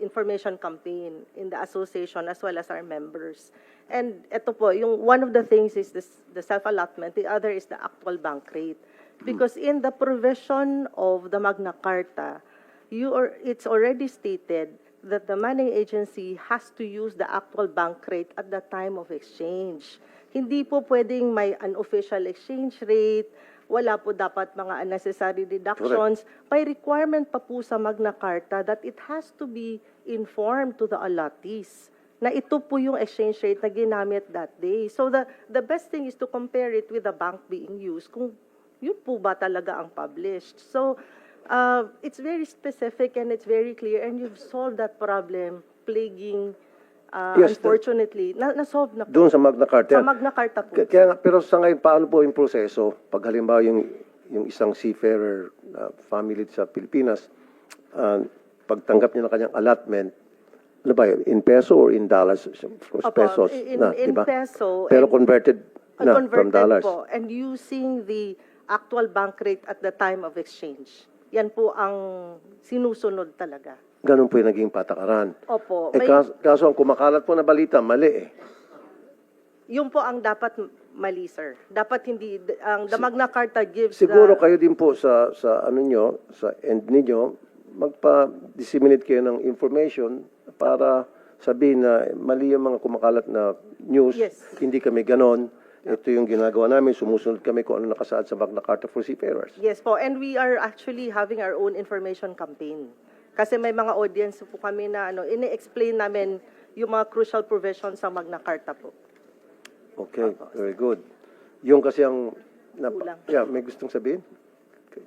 information campaign in the association as well as our members. And ito po, yung one of the things is this, the self-allotment, the other is the actual bank rate. Because in the provision of the Magna Carta, you are, it's already stated that the money agency has to use the actual bank rate at the time of exchange. Hindi po pwedeng may unofficial exchange rate, wala po dapat mga unnecessary deductions. May requirement pa po sa Magna Carta that it has to be informed to the allottees na ito po yung exchange rate na ginamit that day. So the, the best thing is to compare it with the bank being used kung yun po ba talaga ang published. So uh, it's very specific and it's very clear and you've solved that problem plaguing uh, Yes, the- unfortunately. Na, na-solve na po. Doon sa Magna Carta. Sa yan. Magna Carta po. K- Kaya nga, pero sa ngayon, paano po yung proseso? Pag halimbawa yung, yung isang seafarer na family sa Pilipinas, uh, pagtanggap niya ng kanyang allotment, ano ba yun, in peso or in dollars? Of course, Opo, pesos in- na, in di ba? peso Pero and- converted na converted from dollars. po and using the actual bank rate at the time of exchange. Yan po ang sinusunod talaga. Ganun po yung naging patakaran. Opo. Eh, May, kaso, kaso ang kumakalat po na balita, mali eh. yun po ang dapat mali, sir. Dapat hindi, ang the Magna Carta gives Siguro the, kayo din po sa sa ano nyo, sa end ninyo, magpa-disseminate kayo ng information para sabihin na mali yung mga kumakalat na news. Yes. Hindi kami ganon. Ito yung ginagawa namin. Sumusunod kami kung ano nakasaad sa Magna Carta for Seafarers. Yes po, and we are actually having our own information campaign. Kasi may mga audience po kami na ano, ini-explain namin yung mga crucial provisions sa Magna Carta po. Okay, very good. Yung kasi ang... Kulang. yeah, may gustong sabihin?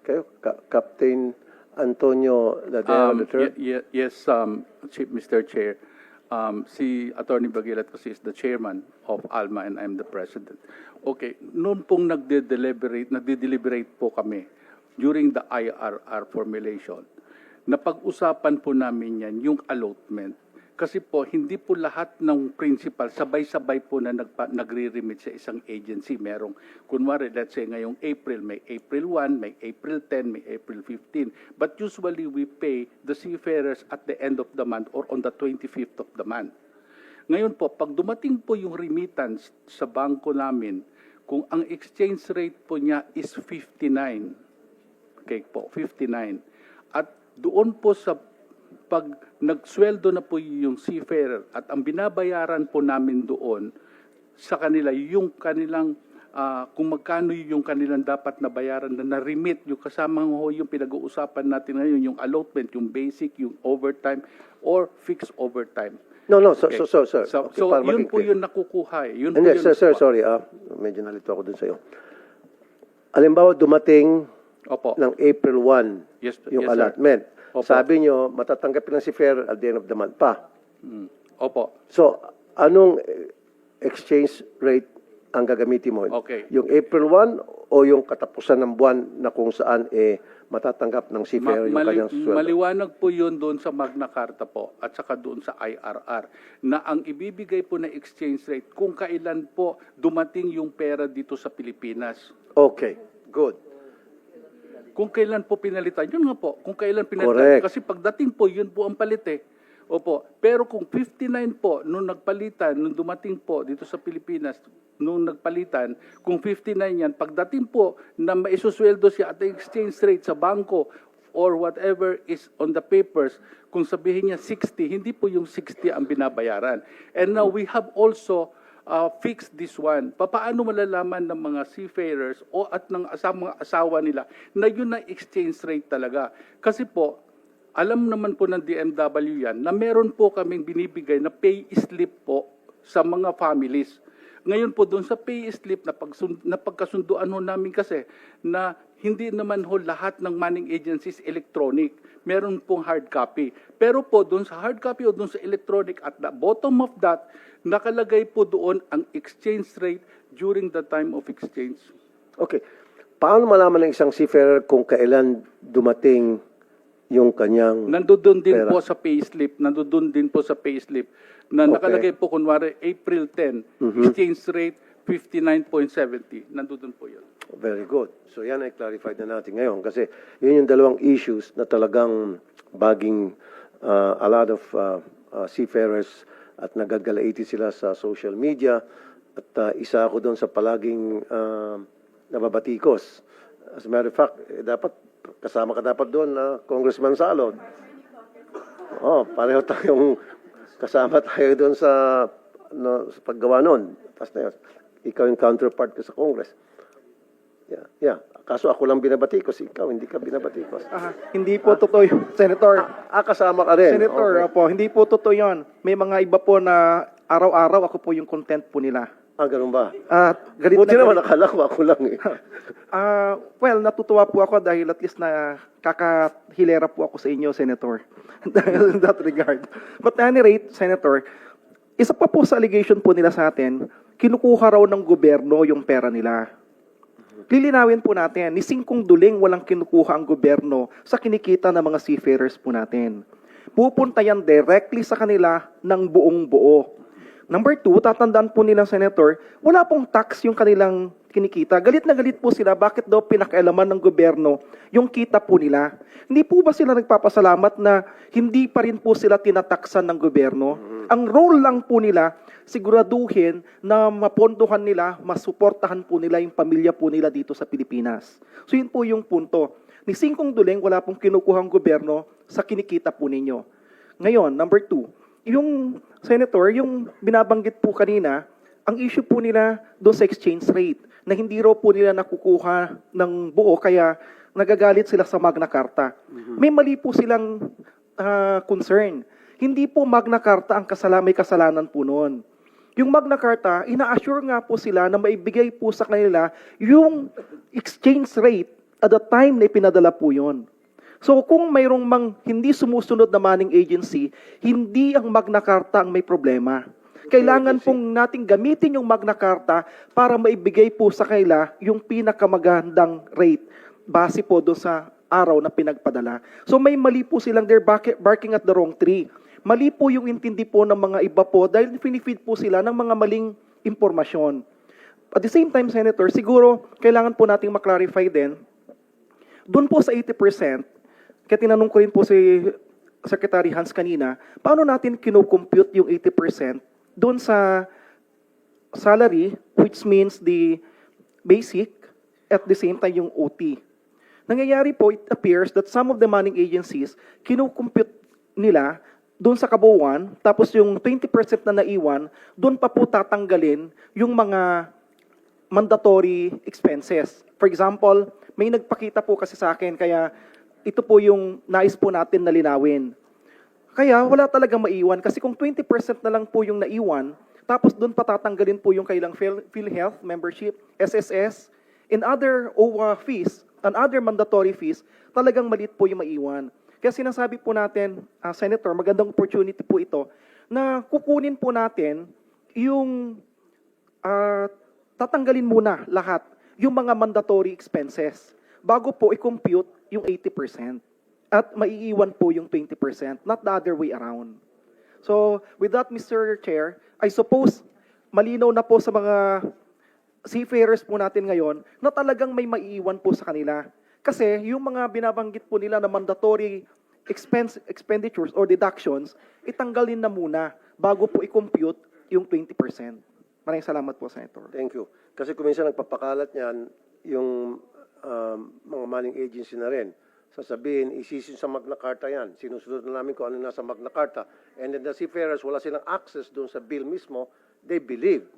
Kayo, Ka- Captain Antonio Ladera Um, III? ye- ye- yes, um, Chief, Mr. Chair. Um, si Attorney Bagilat kasi is the chairman of ALMA and I'm the president. Okay, noon pong nagde-deliberate, nagde-deliberate po kami during the IRR formulation, napag-usapan po namin yan, yung allotment. Kasi po, hindi po lahat ng principal sabay-sabay po na nagpa, nagre-remit sa isang agency. Merong, kunwari, let's say ngayong April, may April 1, may April 10, may April 15. But usually we pay the seafarers at the end of the month or on the 25th of the month. Ngayon po, pag dumating po yung remittance sa bangko namin, kung ang exchange rate po niya is 59, okay po, 59. At doon po sa pag nagsweldo na po yung seafarer at ang binabayaran po namin doon sa kanila yung kanilang ah, kung magkano yung kanilang dapat na bayaran na na-remit yung kasama ho yung pinag-uusapan natin ngayon yung allotment, yung basic, yung overtime or fixed overtime. No, no, so, Okay. so, so, sir. So, Okay, so yun po clear. yung nakukuha. eh. Yun po Hindi, yun sir, sir, sorry. Ah, medyo nalito ako dun sa'yo. Alimbawa, dumating Opo. ng April 1 Yes, yung yes, sir. allotment. Opo. Sabi nyo, matatanggapin ng si Fair at the end of the month pa. Mm. Opo. So, anong eh, exchange rate ang gagamitin mo? Okay. Yung April 1 o yung katapusan ng buwan na kung saan eh matatanggap ng Ma- yung mali- kanyang sweldo? maliwanag po yun doon sa Magna Carta po at saka doon sa IRR na ang ibibigay po na exchange rate kung kailan po dumating yung pera dito sa Pilipinas. Okay, good. Kung kailan po pinalitan, yun nga po, kung kailan pinalitan. Correct. Kasi pagdating po, yun po ang palit eh. Opo. Pero kung 59 po, nung nagpalitan, nung dumating po dito sa Pilipinas, nung nagpalitan, kung 59 yan, pagdating po na maisusweldo siya at the exchange rate sa bangko or whatever is on the papers, kung sabihin niya 60, hindi po yung 60 ang binabayaran. And now we have also uh, fix this one. Papaano malalaman ng mga seafarers o at ng asa, mga asawa nila na yun na exchange rate talaga? Kasi po, alam naman po ng DMW yan na meron po kaming binibigay na pay slip po sa mga families. Ngayon po doon sa pay slip na, pagsun, na pagkasunduan ho namin kasi na hindi naman ho lahat ng manning agencies electronic. Meron pong hard copy. Pero po doon sa hard copy o doon sa electronic at the bottom of that, nakalagay po doon ang exchange rate during the time of exchange. Okay. Paano malaman ng isang seafarer kung kailan dumating yung kanyang... Nandoon din Pera. po sa payslip, nandoon din po sa payslip na Okay. nakalagay po kunwari April 10, exchange rate 59.70. Nandoon po 'yun. Very good. So yan ay clarified na natin ngayon kasi yun yung dalawang issues na talagang baging uh, a lot of uh, uh, seafarers at nagagalaiti sila sa social media at uh, isa ako doon sa palaging uh, nababatikos. As a matter of fact, eh, dapat kasama ka dapat doon na Congressman Salon. Oh, pareho tayong kasama tayo doon sa, no, sa paggawa noon. Tapos na yun, ikaw yung counterpart ko sa Congress. Yeah, yeah. Kaso ako lang binabatikos, ikaw hindi ka binabatikos. Ah, hindi po totoo yun, Senator. Ah, kasama ka rin. Senator, Okay. opo, hindi po totoo yun. May mga iba po na araw-araw ako po yung content po nila. Ah, ganun ba? At galit Buti na naman, galit- akala ko ako lang eh. Ah, well, natutuwa po ako dahil at least na kakahilera po ako sa inyo, Senator. In that regard. But at any rate, Senator, isa pa po sa allegation po nila sa atin, kinukuha raw ng gobyerno yung pera nila. Lilinawin po natin, ni Singkong Duling walang kinukuha ang gobyerno sa kinikita ng mga seafarers po natin. Pupunta yan directly sa kanila ng buong buo. Number two, tatandaan po nila, Senator, wala pong tax yung kanilang kinikita. Galit na galit po sila, bakit daw pinakailaman ng gobyerno yung kita po nila? Hindi po ba sila nagpapasalamat na hindi pa rin po sila tinataksan ng gobyerno? Ang role lang po nila, siguraduhin na mapondohan nila, masuportahan po nila yung pamilya po nila dito sa Pilipinas. So yun po yung punto. Ni Singkong Duleng, wala pong kinukuhang gobyerno sa kinikita po ninyo. Ngayon, number two, yung senator, yung binabanggit po kanina, ang issue po nila doon sa exchange rate, na hindi raw po nila nakukuha ng buo, kaya nagagalit sila sa Magna Carta. May mali po silang ah, concern. Hindi po Magna Carta ang kasala, may kasalanan po noon. Yung Magna Carta, ina-assure nga po sila na maibigay po sa kanila yung exchange rate at the time na ipinadala po yon. So kung mayroong mang hindi sumusunod na manning agency, hindi ang Magna Carta ang may problema. Kailangan pong nating gamitin yung Magna Carta para maibigay po sa kanila yung pinakamagandang rate base po doon sa araw na pinagpadala. So may mali po silang they're bark- barking at the wrong tree. Mali po yung intindi po ng mga iba po dahil finifeed po sila ng mga maling impormasyon. At the same time, Senator, siguro kailangan po nating maklarify din, doon po sa 80%, kaya tinanong ko rin po si Secretary Hans kanina, paano natin kinocompute yung 80% doon sa salary, which means the basic, at the same time yung OT. Nangyayari po, it appears that some of the manning agencies, kinocompute nila doon sa kabuuan, tapos yung 20% na naiwan, doon pa po tatanggalin yung mga mandatory expenses. For example, may nagpakita po kasi sa akin, kaya ito po yung nais po natin na linawin. Kaya wala talaga maiwan kasi kung 20% na lang po yung naiwan, tapos doon patatanggalin po yung kailang Phil- PhilHealth membership, SSS, and other OWA fees, and other mandatory fees, talagang maliit po yung maiwan. Kaya sinasabi po natin, ah, Senator, magandang opportunity po ito, na kukunin po natin yung ah, tatanggalin muna lahat yung mga mandatory expenses bago po i-compute yung 80%. At maiiwan po yung 20%, not the other way around. So, with that, Mr. Chair, I suppose malinaw na po sa mga seafarers po natin ngayon na talagang may maiiwan po sa kanila. Kasi yung mga binabanggit po nila na mandatory expense expenditures or deductions, itanggalin na muna bago po i-compute yung 20%. Maraming salamat po, Senator. Thank you. Kasi kung minsan nagpapakalat niyan, yung um, mga manning agency na rin, sasabihin, isisin sa Magna Carta yan. Sinusunod na namin kung ano nasa Magna Carta. And then the seafarers, wala silang access doon sa bill mismo. They believe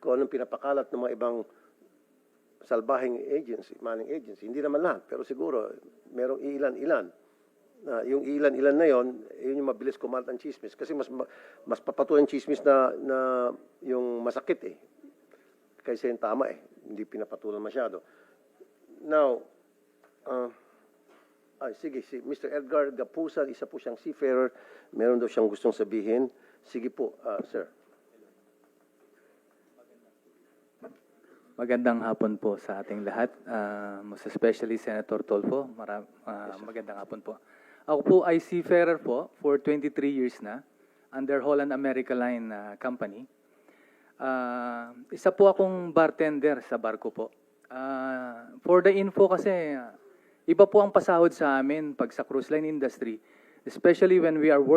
kung anong pinapakalat ng mga ibang salbahing agency, manning agency. Hindi naman lahat, pero siguro merong ilan-ilan. Na yung ilan-ilan na yon, yun yung mabilis kumalat ang chismis. Kasi mas ma- mas papatuloy ang chismis na, na yung masakit eh. Kaysa yung tama eh. Hindi pinapatulan masyado. Now, uh, ay, sige, si Mr. Edgar Gapusan, isa po siyang seafarer. Meron daw siyang gustong sabihin. Sige po, uh, sir. Magandang hapon po sa ating lahat, uh, most especially Senator Tolfo. Mara- uh, magandang hapon po. Ako po ay seafarer po for 23 years na under Holland America Line uh, Company. Uh, isa po akong bartender sa barko po. Uh, for the info kasi, iba po ang pasahod sa amin pag sa cruise line industry. especially when we are working